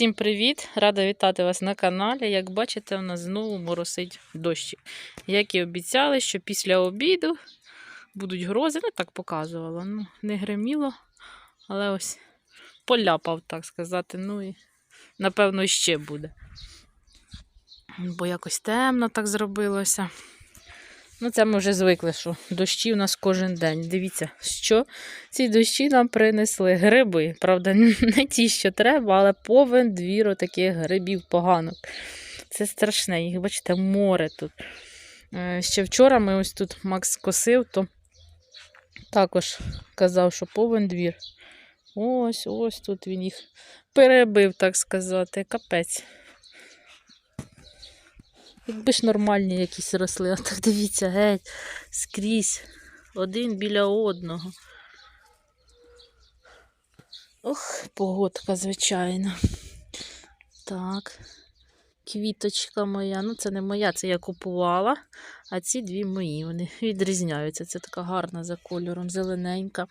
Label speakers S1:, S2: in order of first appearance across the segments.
S1: Всім привіт! Рада вітати вас на каналі. Як бачите, у нас знову моросить дощик. Як і обіцяли, що після обіду будуть грози. Ну, так показувала. Ну, не гриміло, але ось поляпав, так сказати. Ну і напевно ще буде. Бо якось темно так зробилося. Ну, це ми вже звикли, що дощі у нас кожен день. Дивіться, що ці дощі нам принесли гриби. Правда, не ті, що треба, але повен двір таких грибів поганок. Це страшне, їх, бачите, море тут. Е, Ще вчора ми ось тут Макс косив, то також казав, що повен двір. Ось, ось тут він їх перебив, так сказати, капець. Якби ж нормальні якісь росли, а так дивіться, геть, скрізь, один біля одного. Ох, погодка, звичайно. Так, квіточка моя. Ну, це не моя, це я купувала. А ці дві мої. Вони відрізняються. Це така гарна за кольором, зелененька.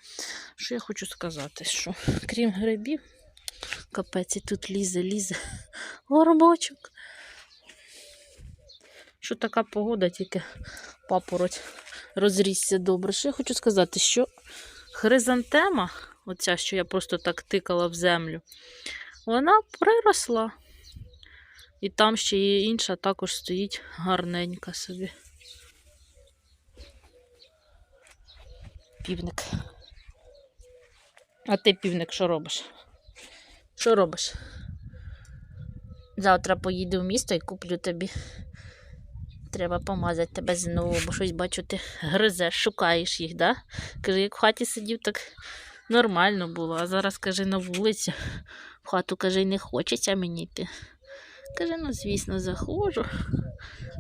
S1: Що я хочу сказати? Що крім грибів, капець, і тут лізе, лізе горбочок. Що така погода, тільки папороть розрісся добре. Що я хочу сказати, що хризантема, оця, що я просто так тикала в землю, вона приросла. І там ще є інша, також стоїть гарненька собі. Півник. А ти, півник, що робиш? Що робиш? Завтра поїду в місто і куплю тобі. Треба помазати тебе знову, бо щось бачу, ти гризеш, шукаєш їх, да? Каже, як в хаті сидів, так нормально було. А зараз каже на вулиці. В хату каже, не хочеться мені йти. Каже, ну, звісно, заходжу,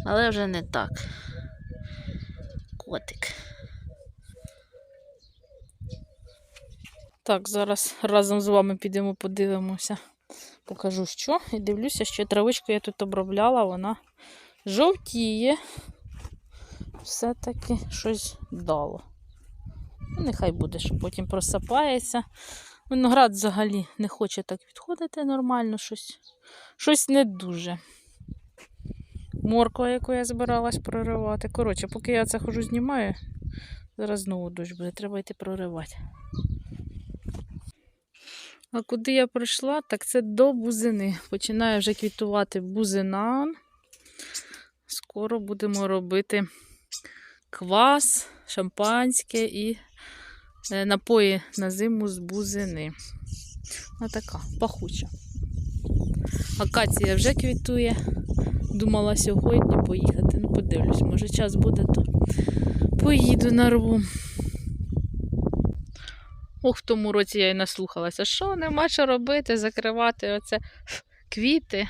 S1: але вже не так. Котик. Так, зараз разом з вами підемо подивимося. Покажу що. І дивлюся, що травичку я тут обробляла, вона жовтіє. Все-таки щось дало. Ну, Нехай буде, що потім просапається. Виноград взагалі не хоче так відходити нормально, щось, щось не дуже. Морква, яку я збиралась проривати. Коротше, поки я це хожу знімаю, зараз знову дощ буде, треба йти проривати. А куди я прийшла, так це до бузини. Починає вже квітувати бузина. Скоро будемо робити квас, шампанське і е, напої на зиму з бузини. Ось така пахуча. Акація вже квітує. Думала сьогодні поїхати. Ну, подивлюсь, може час буде, то поїду нарву. Ох, в тому році я і наслухалася, що нема що робити, закривати оце квіти.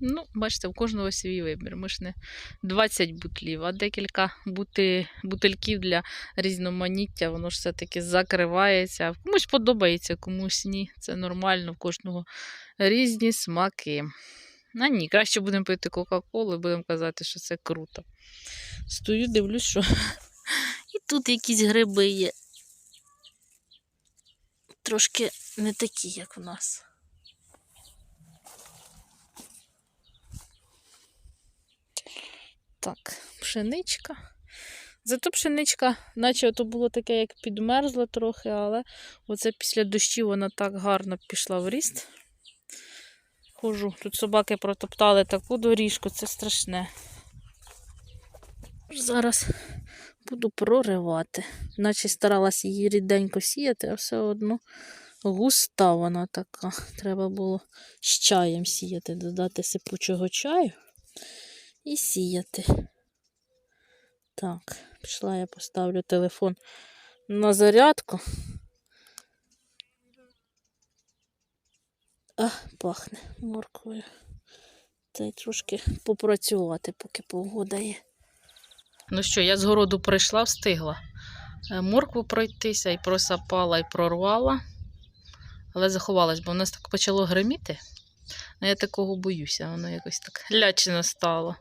S1: Ну, бачите, у кожного свій вибір. Ми ж не 20 бутлів, а декілька бути, бутильків для різноманіття, воно ж все-таки закривається. Комусь подобається, комусь ні. Це нормально, в кожного різні смаки. А ні, краще будемо пити Кока-Колу і будемо казати, що це круто. Стою, дивлюсь, що і тут якісь гриби є. Трошки не такі, як в нас. Так, пшеничка. Зато пшеничка, наче ото було таке, як підмерзла трохи, але оце після дощів вона так гарно пішла в ріст. Хожу. Тут собаки протоптали таку доріжку, це страшне. Зараз буду проривати. Наче старалась її ріденько сіяти, а все одно густа вона така. Треба було з чаєм сіяти, додати сипучого чаю і сіяти. Так, пішла я поставлю телефон на зарядку. А, пахне морквою. Та й трошки попрацювати, поки погода є. Ну що, я з городу прийшла, встигла. Е, Моркву пройтися і просапала, і прорвала. Але заховалась, бо в нас так почало гриміти. А я такого боюся, воно якось так лячно стало.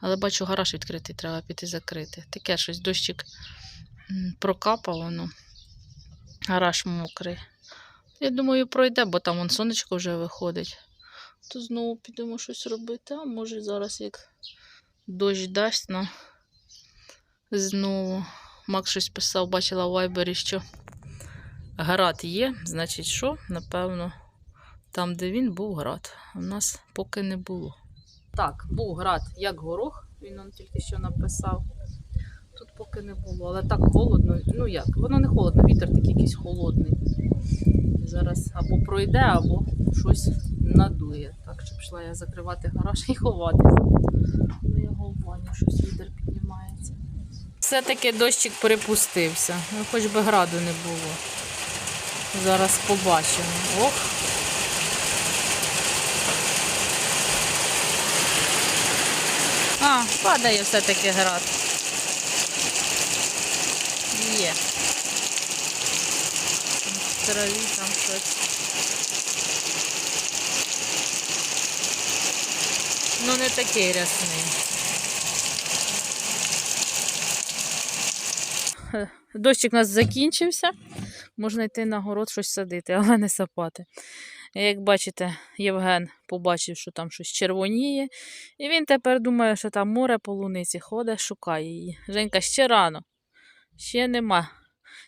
S1: Але бачу, гараж відкритий, треба піти закрити. Таке щось дощик м, прокапав, воно. Гараж мокрий. Я думаю, пройде, бо там вон сонечко вже виходить. то знову підемо щось робити. А може зараз як дощ дасть нам знову. Макс щось писав, бачила у Вайбері, що град є. Значить, що? Напевно, там, де він, був град. У нас поки не було. Так, був град, як горох, він он тільки що написав. Тут поки не було, але так холодно. Ну як, воно не холодно, вітер такий якийсь холодний. Зараз або пройде, або щось надує. Так що пішла я закривати гараж і ховатися. Ну, його в щось вітер піднімається. Все-таки дощик перепустився. Ну, хоч би граду не було. Зараз побачимо. Ох. А, падає все-таки град. Є. Траві там щось. Ну не такий рясний. Дощик у нас закінчився. Можна йти на город щось садити, але не сапати. Як бачите, Євген побачив, що там щось червоніє. І він тепер думає, що там море полуниці ходить, шукає її. Женька, ще рано. Ще нема.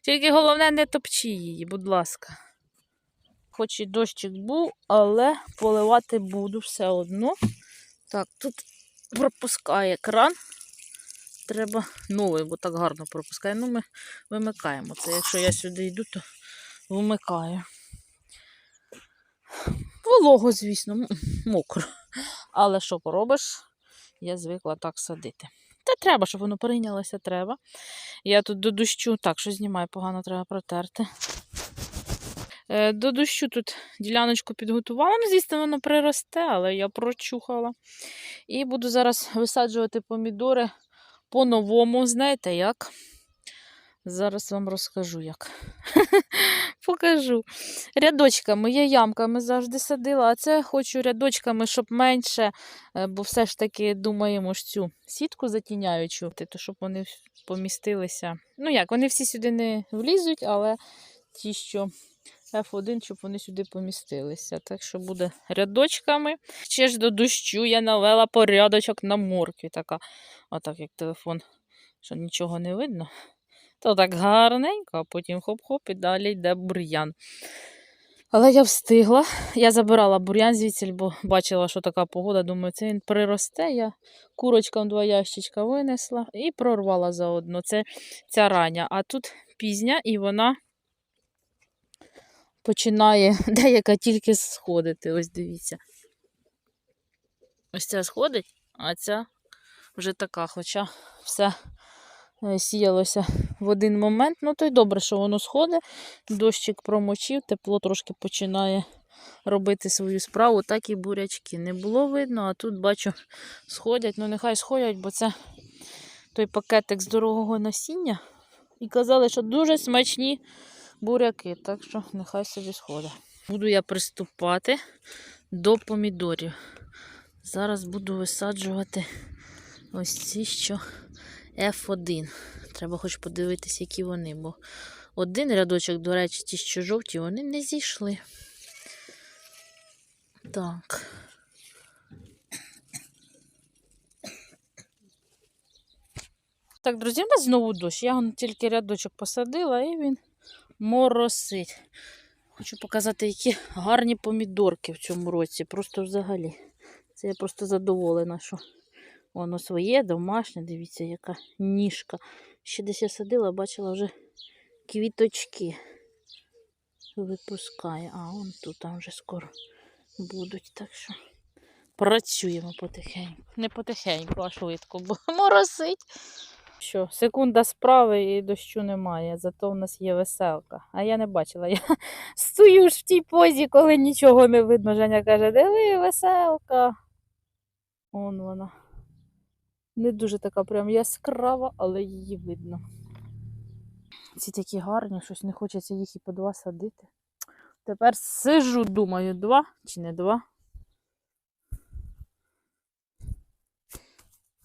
S1: Тільки головне не топчи її, будь ласка. Хоч і дощик був, але поливати буду все одно. Так, тут пропускає кран. Треба новий, бо так гарно пропускає. Ну, ми вимикаємо це. Якщо я сюди йду, то вмикаю. Волого, звісно, мокро. Але що поробиш? Я звикла так садити. Та треба, щоб воно прийнялося, треба. Я тут до дощу, так, що знімаю, погано треба протерти. Е, До дощу тут діляночку підготувала. Ну, звісно, воно приросте, але я прочухала. І буду зараз висаджувати помідори по-новому. Знаєте як? Зараз вам розкажу як. Покажу. Рядочками, я ямками завжди садила, а це хочу рядочками, щоб менше, е, бо все ж таки думаємо ж цю сітку затіняючу, то щоб вони помістилися. Ну як, вони всі сюди не влізуть, але ті, що F1, щоб вони сюди помістилися. Так що буде рядочками. Ще ж до дощу я навела порядочок на моркві. Така, отак як телефон, що нічого не видно. То так гарненько, а потім хоп-хоп і далі йде бур'ян. Але я встигла. Я забирала бур'ян звідси, бо бачила, що така погода. Думаю, це він приросте. Я курочкам два ящичка винесла і прорвала заодно. Це ця рання. А тут пізня, і вона починає деяка тільки сходити. Ось дивіться. Ось ця сходить, а ця вже така, хоча все сіялося в один момент. Ну, то й добре, що воно сходить. Дощик промочив, тепло трошки починає робити свою справу. Так і бурячки не було видно, а тут бачу, сходять. Ну, нехай сходять, бо це той пакетик з дорогого насіння. І казали, що дуже смачні буряки, так що нехай собі сходить. Буду я приступати до помідорів. Зараз буду висаджувати ось ці, що F1. Треба хоч подивитися, які вони, бо один рядочок, до речі, ті, що жовті, вони не зійшли. Так. Так, друзі, у нас знову дощ. Я тільки рядочок посадила і він моросить. Хочу показати, які гарні помідорки в цьому році. Просто взагалі. Це я просто задоволена, що воно своє, домашнє. Дивіться, яка ніжка. Ще десь я садила, бачила вже квіточки випускає. А, он тут там вже скоро будуть. Так що працюємо потихеньку. Не потихеньку, а швидко, бо моросить. Що, секунда справи і дощу немає, зато в нас є веселка. А я не бачила. Я стою ж в тій позі, коли нічого не видно. Женя каже, диви, веселка. Он вона. Не дуже така прям яскрава, але її видно. Ці такі гарні, щось не хочеться їх і по два садити. Тепер сижу, думаю, два чи не два.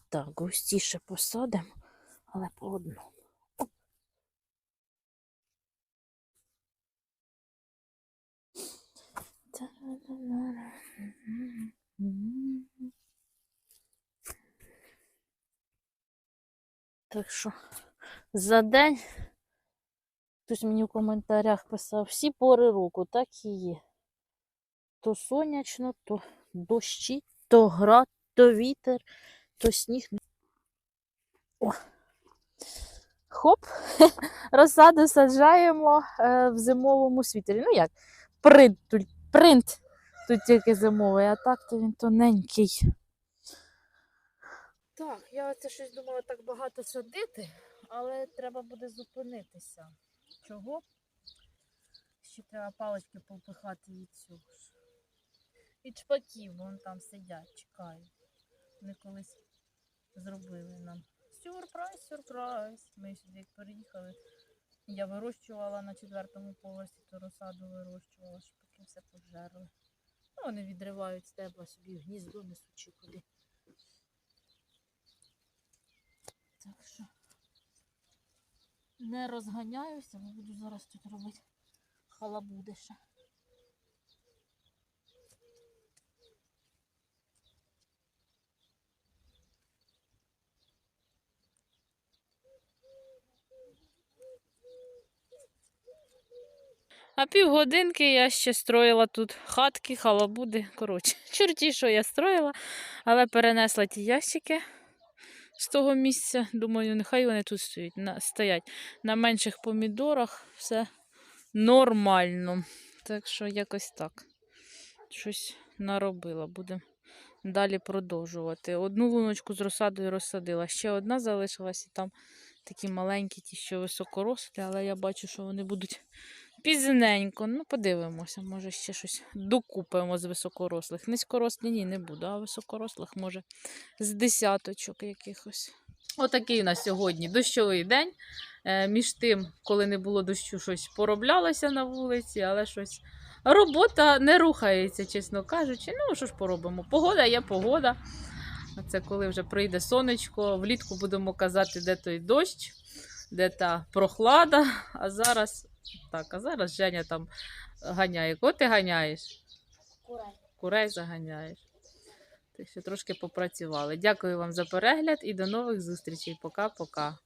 S1: Так, густіше посадимо, але по одному. Оп.
S2: Так що за день хтось мені в коментарях писав, всі пори року, так і є. То сонячно, то дощі, то град, то вітер, то сніг. О. Хоп, розсаду саджаємо е, в зимовому світері. Ну як, принт, принт тут тільки зимовий, а так то він тоненький. Так, я це щось думала так багато садити, але треба буде зупинитися. Чого? Ще треба палички попихати від цього ж. Від шпаків, вон там сидять, чекають. Вони колись зробили нам. Сюрприз, сюрприз. Ми сюди як переїхали. Я вирощувала на четвертому поверсі, то розсаду вирощувала, шпаки все пожерли. Ну, вони відривають стебла собі в гніздо несучи куди. Так що не розганяюся, бо буду зараз тут робити халабуди ще.
S1: А півгодинки я ще строїла тут хатки, халабуди. Коротше, чорті, що я строїла, але перенесла ті ящики з того місця. Думаю, нехай вони тут стоять. На, стоять. На менших помідорах все нормально. Так що якось так. Щось наробила. Будемо далі продовжувати. Одну луночку з розсадою розсадила. Ще одна залишилась і там такі маленькі, ті, що високорослі, але я бачу, що вони будуть пізненько. Ну, подивимося, може ще щось докупимо з високорослих. Низькорослі ні, не буду, а високорослих може з десяточок якихось. Отакий у нас сьогодні дощовий день. Е, між тим, коли не було дощу, щось пороблялося на вулиці, але щось. Робота не рухається, чесно кажучи. Ну, що ж поробимо? Погода є погода. Це коли вже прийде сонечко. Влітку будемо казати, де той дощ, де та прохлада. А зараз так, а зараз Женя там ганяє. Кого ти ганяєш? Курей заганяєш. Так що трошки попрацювали. Дякую вам за перегляд і до нових зустрічей. Пока-пока.